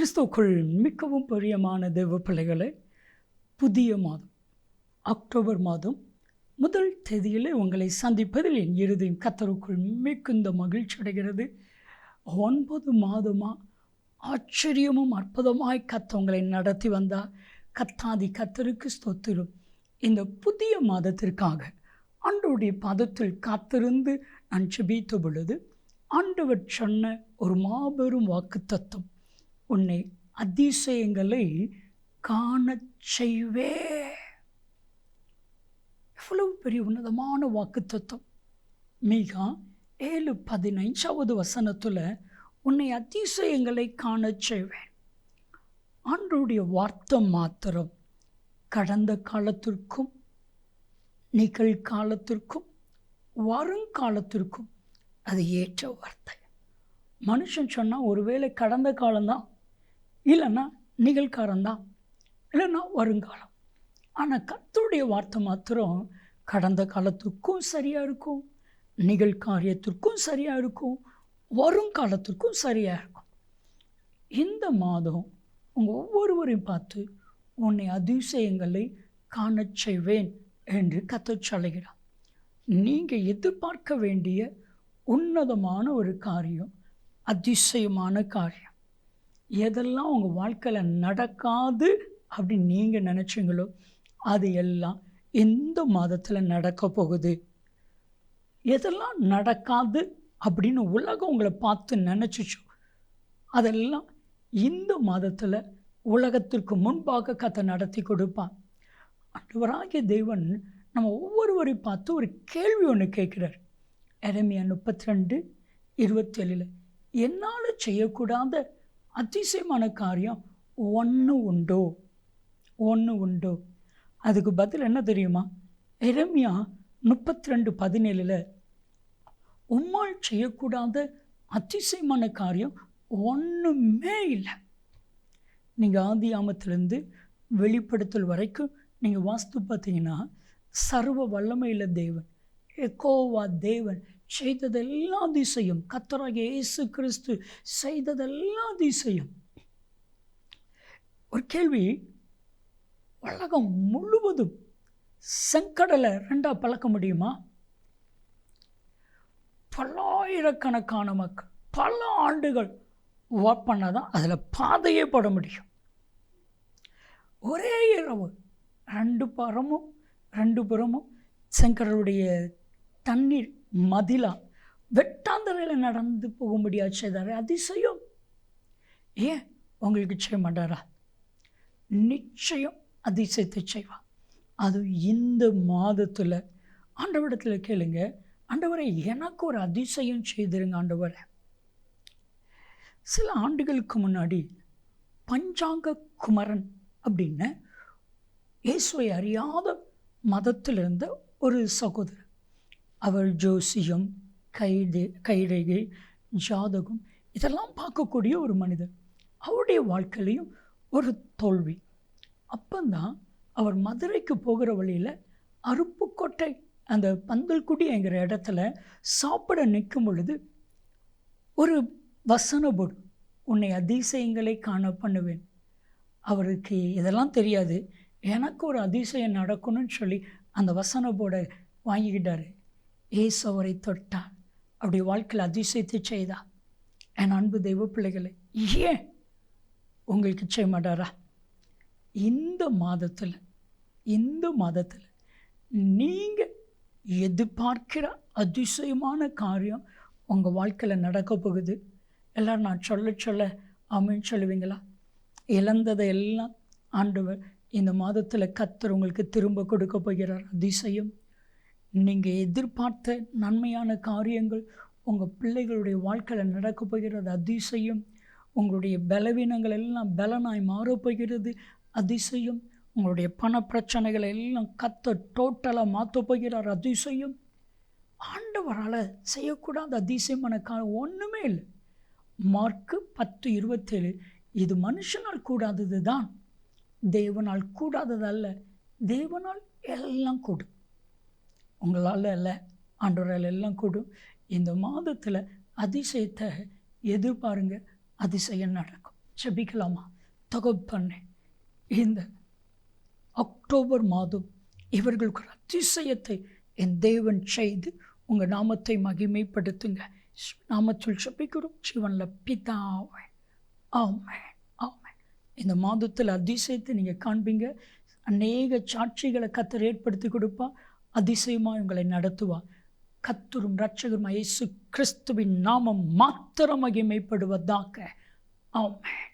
கிறிஸ்துக்குள் மிகவும் பிரியமான தேவ பிள்ளைகளை புதிய மாதம் அக்டோபர் மாதம் முதல் தேதியிலே உங்களை சந்திப்பதில் என் இறுதியும் கத்தருக்குள் மிகுந்த மகிழ்ச்சி அடைகிறது. ஒன்பது மாதமாக ஆச்சரியமும் அற்புதமாய் கத்த உங்களை நடத்தி வந்தால் கத்தாதி கத்தருக்கு ஸ்தோத்திரும். இந்த புதிய மாதத்திற்காக ஆண்டவருடைய பதத்தில் காத்திருந்து நான் செபித்த பொழுது ஆண்டவர் சொன்ன ஒரு மாபெரும் வாக்குத்தத்தம் உன்னை அதிசயங்களை காணச் செய்வே. எவ்வளவு பெரிய உன்னதமான வாக்குத்தத்தம். மீகா ஏழு பதினைஞ்சாவது வசனத்தில் உன்னை அதிசயங்களை காணச் செய்வேன். ஆண்டவருடைய வார்த்தை மாத்திரம் கடந்த காலத்திற்கும் நிகழ்காலத்திற்கும் வருங்காலத்திற்கும் அது ஏற்ற வார்த்தை. மனுஷன் சொன்னால் ஒருவேளை கடந்த காலம்தான் இல்லைன்னா நிகழ்காலம்தான். இல்லைன்னா வருங்காலம். ஆனால் கத்தருடைய வார்த்தை மாத்திரம் கடந்த காலத்துக்கும் சரியாக இருக்கும். நிகழ்காரியத்திற்கும் சரியாக இருக்கும். வருங்காலத்திற்கும் சரியாக இருக்கும். இந்த மாதம் உங்கள் ஒவ்வொருவரையும் பார்த்து உன்னை அதிசயங்களை காணச் செய்வேன் என்று கத்தச் நீங்கள் எதிர்பார்க்க வேண்டிய உன்னதமான ஒரு காரியம் அதிசயமான காரியம். எதெல்லாம் உங்கள் வாழ்க்கையில் நடக்காது அப்படின்னு நீங்கள் நினச்சிங்களோ அது எல்லாம் எந்த மாதத்தில் நடக்க போகுது? எதெல்லாம் நடக்காது அப்படின்னு உலகம் உங்களை பார்த்து நினச்சிச்சோ? அதெல்லாம் இந்த மாதத்தில் உலகத்திற்கு முன்பாக கதை நடத்தி கொடுப்பான் அன்றுவராகிய தேவன் நம்ம ஒவ்வொருவரையும் பார்த்து ஒரு கேள்வி ஒன்று கேட்குறார். எரமியா முப்பத்தி ரெண்டு இருபத்தேழில் என்னால் செய்யக்கூடாத அதிசயமான காரியம். ஒன்று உண்டோ. ஒன்று உண்டோ. அதுக்கு பதில் என்ன தெரியுமா? எரமியா முப்பத்தி ரெண்டு பதினேழில் உம்மால் செய்யக்கூடாத அதிசயமான காரியம் ஒன்றுமே இல்லை. நீங்கள் ஆதி ஆமத்திலேருந்து வெளிப்படுத்தல் வரைக்கும் நீங்கள் வாஸ்து பார்த்தீங்கன்னா சர்வ வல்லமையில் தேவன். எக்கோவா தேவன் செய்ததெல்லாம் அதிசயம். கத்தராக இயேசு கிறிஸ்து செய்ததெல்லாம் அதிசயம். ஒரு கேள்வி. உலகம் முழுவதும் செங்கடலை ரெண்டாக பழக்க முடியுமா? பல்லாயிரக்கணக்கான மக்கள் பல ஆண்டுகள் ஒர்க் பண்ணால் தான் அதில் பாதையே போட முடியும். ஒரே இரவு ரெண்டு பரமும் ரெண்டு புறமும் செங்கடலுடைய தண்ணீர் மதிலா. வெட்டாந்தரையில் நடந்து போக முடியாது செய்தார் அதிசயம். ஏன் உங்களுக்கு செய்ய மாட்டாரா நிச்சயம் அதிசயத்தை செய்வார் அது இந்த மாதத்தில் ஆண்டவரிடத்தில் கேளுங்க. ஆண்டவரை எனக்கு ஒரு அதிசயம் செய்திருங்க ஆண்டவரை. சில ஆண்டுகளுக்கு முன்னாடி பஞ்சாங்க குமரன் அப்படின்னு இயேசுவை அறியாத மதத்தில் இருந்த ஒரு சகோதரர் அவர் ஜோசியம் கைது கைரேகை ஜாதகம் இதெல்லாம் பார்க்கக்கூடிய ஒரு மனிதர். அவருடைய வாழ்க்கையிலையும் ஒரு தோல்வி. அப்போந்தான் அவர் மதுரைக்கு போகிற வழியில் அருப்புக்கோட்டை அந்த பந்தல்குடி என்கிற இடத்துல சாப்பிட நிற்கும் பொழுது ஒரு வசன போர்டு உன்னை அதிசயங்களை காண பண்ணுவேன். அவருக்கு இதெல்லாம் தெரியாது. எனக்கு ஒரு அதிசயம் நடக்கணும்னு சொல்லி அந்த வசன போர்டை வாங்கிக்கிட்டாரு. ஏசு அவரை தொட்டார். அப்படி வாழ்க்கையில் அதிசயத்தை செய்தா. என் அன்பு தெய்வ பிள்ளைகளை ஏன் உங்களுக்கு செய்ய மாட்டாரா இந்த மாதத்தில் இந்த மாதத்தில் நீங்கள் எதிர்பார்க்கிற அதிசயமான காரியம் உங்கள் வாழ்க்கையில் நடக்க போகுது. எல்லோரும் நான் சொல்ல சொல்ல அமைன்னு சொல்லுவீங்களா? இழந்ததை எல்லாம் ஆண்டவர் இந்த மாதத்தில் கத்தர் உங்களுக்கு திரும்ப கொடுக்க போகிறார். அதிசயம். நீங்கள் எதிர்பார்த்த நன்மையான காரியங்கள் உங்கள் பிள்ளைகளுடைய வாழ்க்கையில் நடக்கப் போகிறது அதிசயம். உங்களுடைய பலவீனங்கள் எல்லாம் பலனாய் மாறப்போகிறது அதிசயம். உங்களுடைய பண பிரச்சனைகளை எல்லாம் கத்த டோட்டலாக மாற்ற போகிறார் அதிசயம். ஆண்டவரால் செய்யக்கூடாத அதிசயமான காலம் ஒன்றுமே இல்லை. மார்க்கு பத்து இருபத்தேழு இது மனுஷனால் கூடாதது தான் தேவனால் கூடாதது அல்ல தேவனால் எல்லாம் கூடும். உங்களால் இல்லை ஆண்டவரால் எல்லாம் கூடும் இந்த மாதத்தில் அதிசயத்தை எதிர்பாருங்க. அதிசயம் நடக்கும். ஜெபிக்கலாமா? தகப்பண்ணே இந்த அக்டோபர் மாதம் இவர்களுக்கு ஒரு அதிசயத்தை என் தேவன் செய்து உங்கள் நாமத்தை மகிமைப்படுத்துங்க. நாமத்தில் ஜெபிக்கிறோம். சிவனில் பிதாவே. ஆமென். ஆமென். இந்த மாதத்தில் அதிசயத்தை நீங்கள் காண்பீங்க. அநேக சாட்சிகளை கத்தர் ஏற்படுத்தி கொடுப்பா அதிசயமாக உங்களை நடத்துவார் கத்தரும் ரட்சகரும் இயேசு கிறிஸ்துவின் நாமம் மாத்திரம் மகிமைப்படுவதாக. ஆமென்.